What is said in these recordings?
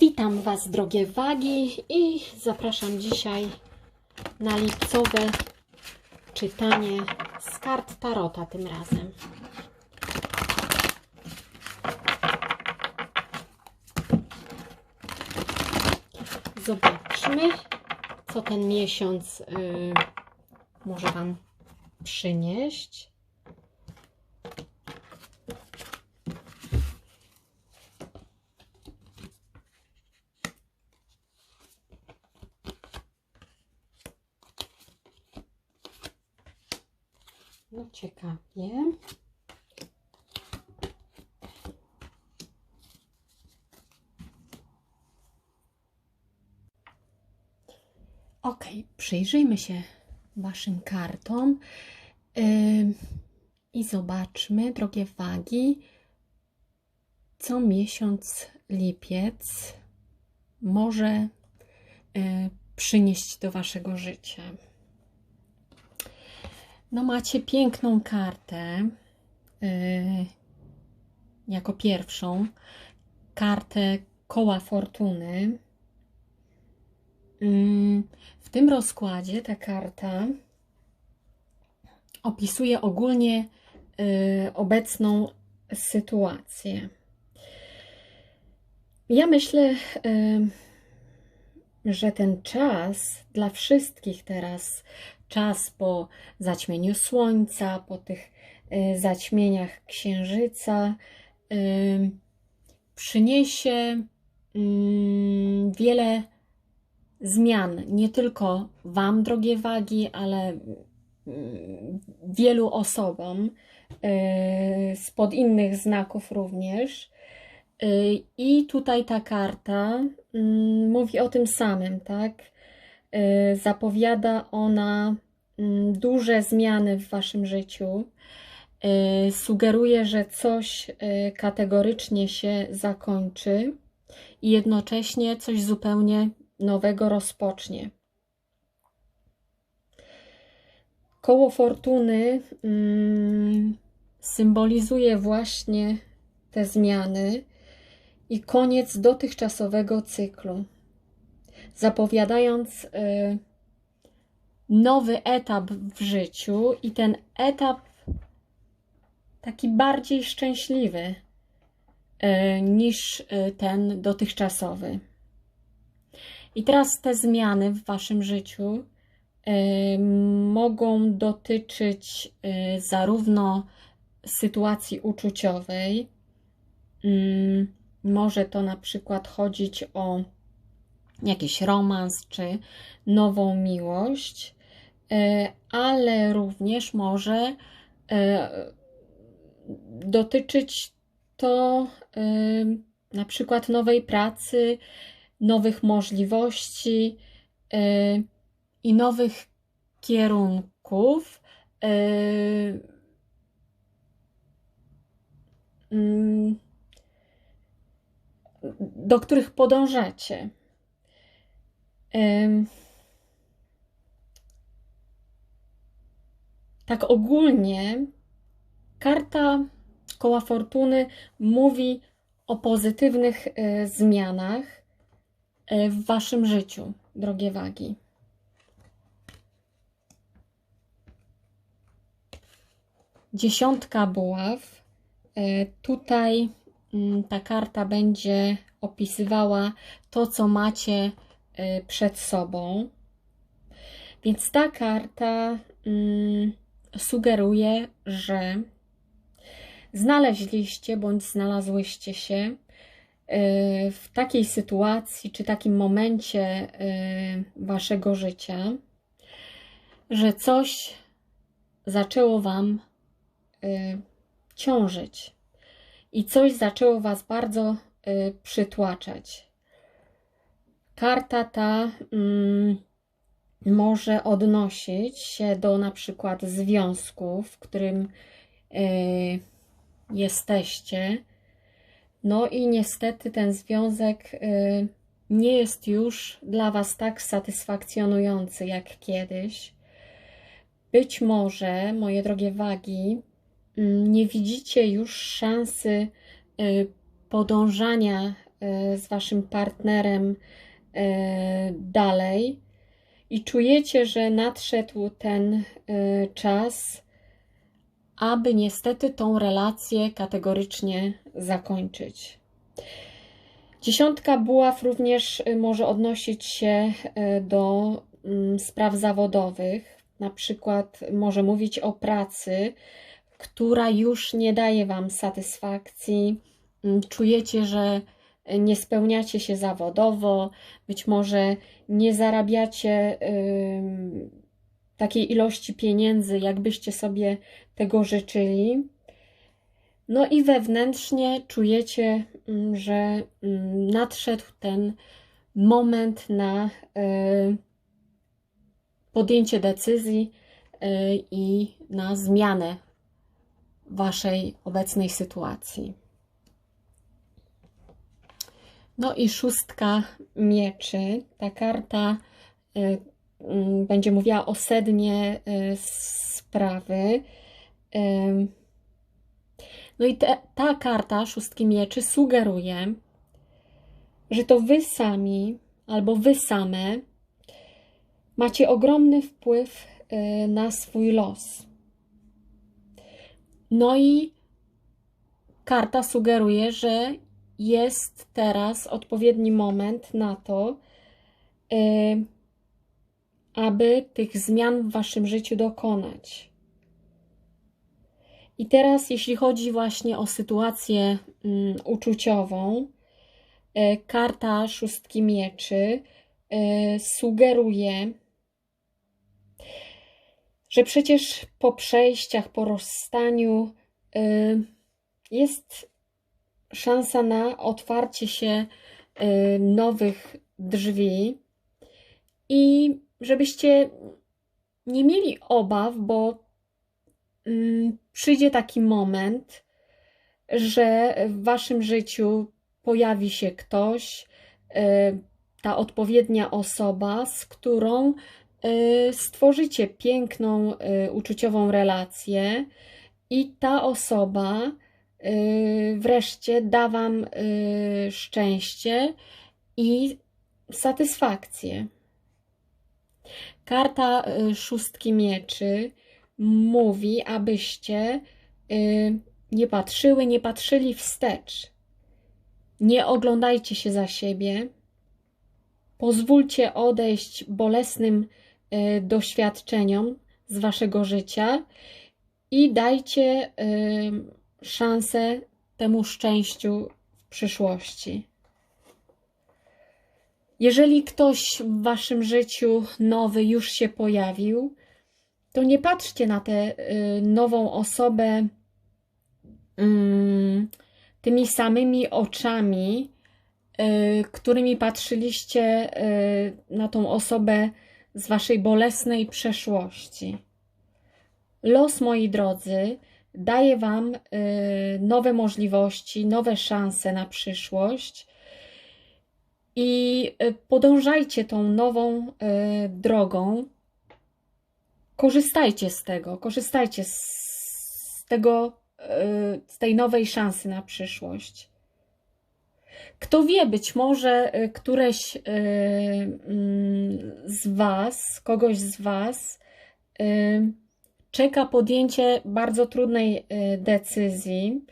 Witam Was, drogie wagi, i zapraszam dzisiaj na lipcowe czytanie z kart Tarota tym razem. Zobaczmy, co ten miesiąc y, może Wam przynieść. No ciekawie. Ok, przyjrzyjmy się Waszym kartom Ym, i zobaczmy, drogie wagi, co miesiąc lipiec może y, przynieść do Waszego życia. No macie piękną kartę yy, jako pierwszą. Kartę koła fortuny. Yy, w tym rozkładzie ta karta opisuje ogólnie yy, obecną sytuację. Ja myślę, że ten czas dla wszystkich teraz czas po zaćmieniu słońca, po tych y, zaćmieniach księżyca y, przyniesie y, wiele zmian, nie tylko Wam, drogie wagi, ale wielu osobom spod innych znaków również. I tutaj ta karta mówi o tym samym, tak? Y, zapowiada ona mm, duże zmiany w waszym życiu. Y, sugeruje, że coś y, kategorycznie się zakończy i jednocześnie coś zupełnie nowego rozpocznie. Koło fortuny mm, symbolizuje właśnie te zmiany i koniec dotychczasowego cyklu zapowiadając y, nowy etap w życiu i ten etap taki bardziej szczęśliwy y, niż y, ten dotychczasowy. I teraz te zmiany w Waszym życiu mogą dotyczyć zarówno sytuacji uczuciowej, mm, może to na przykład chodzić o jakiś romans czy nową miłość, e, ale również może e, dotyczyć to e, na przykład nowej pracy, nowych możliwości i nowych kierunków. Mm, do których podążacie. Tak ogólnie karta koła fortuny mówi o pozytywnych e, zmianach e, w waszym życiu, drogie wagi. Dziesiątka buław. E, tutaj mm, ta karta będzie opisywała to, co macie przed sobą. Więc ta karta mm, sugeruje, że znaleźliście bądź znalazłyście się y, w takiej sytuacji czy takim momencie y, waszego życia, że coś zaczęło wam ciążyć i coś zaczęło was bardzo przytłaczać. Karta ta mm, może odnosić się do na przykład związku, w którym y, jesteście. No i niestety ten związek y, nie jest już dla Was tak satysfakcjonujący jak kiedyś. Być może, moje drogie wagi, y, nie widzicie już szansy y, podążania e, z waszym partnerem e, dalej i czujecie, że nadszedł ten e, czas, aby niestety tą relację kategorycznie zakończyć. Dziesiątka buław również y, może odnosić się do mm, spraw zawodowych. Na przykład może mówić o pracy, która już nie daje Wam satysfakcji. Mm, Czujecie, że nie spełniacie się zawodowo, być może nie zarabiacie takiej ilości pieniędzy, jakbyście sobie tego życzyli. No i wewnętrznie czujecie, mm, że mm, nadszedł ten moment na y, podjęcie decyzji y, i na zmianę waszej obecnej sytuacji. No i szóstka mieczy. Ta karta y, mm, będzie mówiła o sednie y, sprawy. No i te, ta karta szóstki mieczy sugeruje, że to wy sami albo wy same macie ogromny wpływ y, na swój los. No i karta sugeruje, że jest teraz odpowiedni moment na to, y, aby tych zmian w waszym życiu dokonać. I teraz, jeśli chodzi właśnie o sytuację mm, uczuciową, e, karta szóstki mieczy e, sugeruje, że przecież po przejściach, po rozstaniu jest szansa na otwarcie się e, nowych drzwi i żebyście nie mieli obaw, bo mm, przyjdzie taki moment, że w waszym życiu pojawi się ktoś, e, ta odpowiednia osoba, z którą e, stworzycie piękną, uczuciową relację, i ta osoba wreszcie da wam szczęście i satysfakcję. Karta szóstki mieczy mówi, abyście y, nie patrzyły, nie patrzyli wstecz. Nie oglądajcie się za siebie. Pozwólcie odejść bolesnym y, doświadczeniom z waszego życia i dajcie y, szansę temu szczęściu w przyszłości. Jeżeli ktoś w waszym życiu nowy już się pojawił, to nie patrzcie na tę y, nową osobę mm, tymi samymi oczami, y, którymi patrzyliście y, na tą osobę z waszej bolesnej przeszłości. Los, moi drodzy, daje wam nowe możliwości, nowe szanse na przyszłość. I podążajcie tą nową drogą, korzystajcie z tego, korzystajcie z tego, z tej nowej szansy na przyszłość. Kto wie, być może któreś mm, z Was, kogoś z Was czeka podjęcie bardzo trudnej decyzji.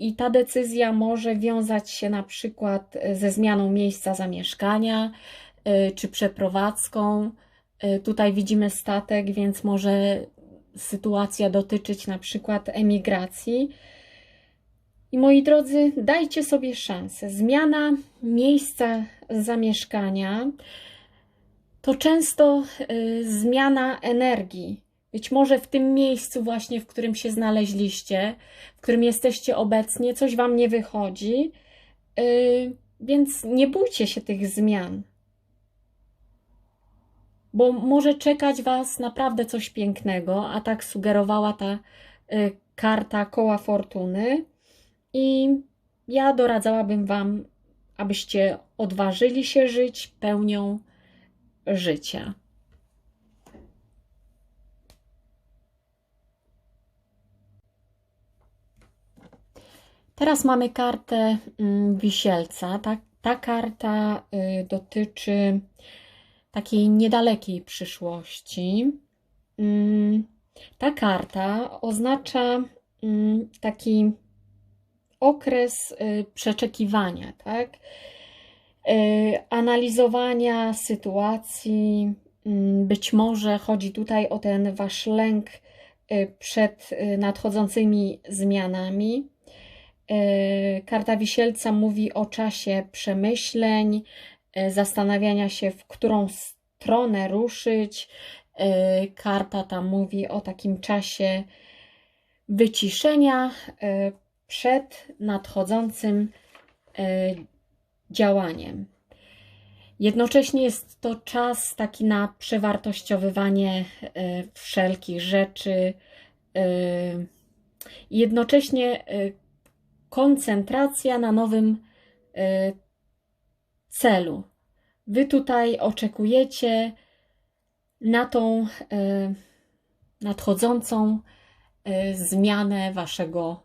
I ta decyzja może wiązać się na przykład ze zmianą miejsca zamieszkania czy przeprowadzką tutaj widzimy statek, więc może sytuacja dotyczyć na przykład emigracji. I moi drodzy, dajcie sobie szansę. Zmiana miejsca zamieszkania to często y, zmiana energii. Być może w tym miejscu, właśnie w którym się znaleźliście, w którym jesteście obecnie, coś Wam nie wychodzi, y, więc nie bójcie się tych zmian bo może czekać Was naprawdę coś pięknego, a tak sugerowała ta y, karta koła fortuny. I ja doradzałabym Wam, abyście odważyli się żyć pełnią życia. Teraz mamy kartę mm, wisielca. Ta, ta karta y, dotyczy takiej niedalekiej przyszłości. Mm, Ta karta oznacza mm, taki okres y, przeczekiwania, tak? Y, Analizowania sytuacji. Być może chodzi tutaj o ten wasz lęk przed nadchodzącymi zmianami. Y, Karta wisielca mówi o czasie przemyśleń, y, zastanawiania się, w którą stronę ruszyć. Y, Karta ta mówi o takim czasie wyciszenia przed nadchodzącym działaniem. Jednocześnie jest to czas taki na przewartościowywanie wszelkich rzeczy. Jednocześnie koncentracja na nowym y, celu. Wy tutaj oczekujecie na tą y, nadchodzącą y, zmianę waszego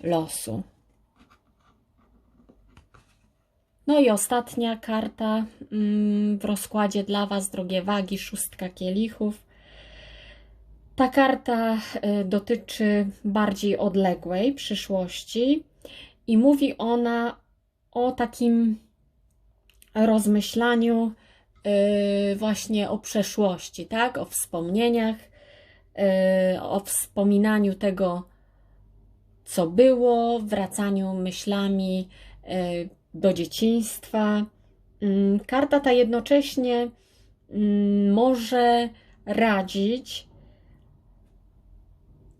losu. No i ostatnia karta mm, w rozkładzie dla Was, drogie wagi, szóstka kielichów. Ta karta y, dotyczy bardziej odległej przyszłości i mówi ona o takim rozmyślaniu y, właśnie o przeszłości, tak? O wspomnieniach, y, o wspominaniu tego, co było, wracaniu myślami do dzieciństwa. Mm, Karta ta jednocześnie mm, może radzić,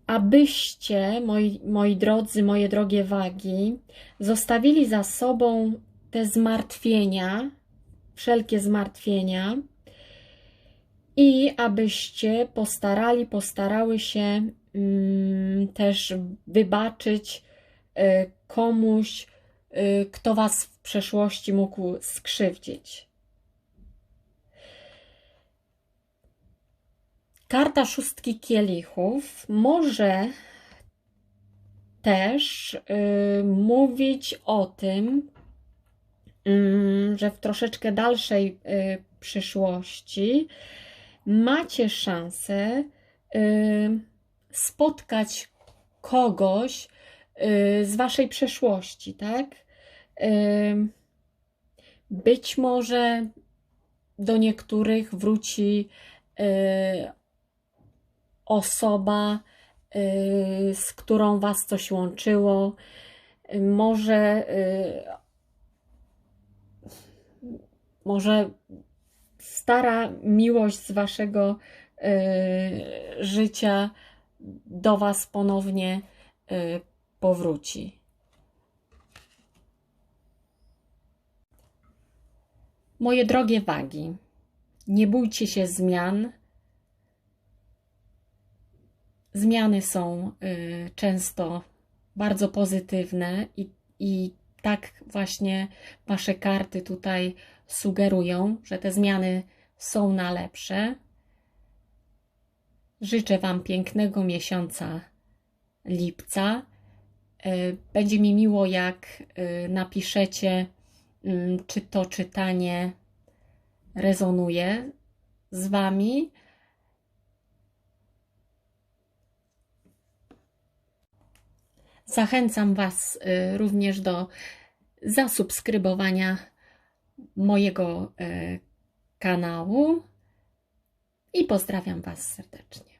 abyście, moi, moi drodzy, moje drogie wagi, zostawili za sobą te zmartwienia, wszelkie zmartwienia i abyście postarali, postarały się mm, też wybaczyć y, komuś, y, kto was w przeszłości mógł skrzywdzić. Karta szóstki kielichów może też y, mówić o tym, mm, że w troszeczkę dalszej y, przyszłości macie szansę y, spotkać kogoś z waszej przeszłości, tak? Być może do niektórych wróci y, osoba, y, z którą was coś łączyło. Może, y, może stara miłość z waszego y, życia do was ponownie powróci. Moje drogie wagi, nie bójcie się zmian. Zmiany są y, często bardzo pozytywne i, i tak właśnie Wasze karty tutaj sugerują, że te zmiany są na lepsze. Życzę Wam pięknego miesiąca lipca. Y, Będzie mi miło, jak y, napiszecie, mm, czy to czytanie rezonuje z Wami. Zachęcam Was y, również do zasubskrybowania mojego y, kanału i pozdrawiam Was serdecznie.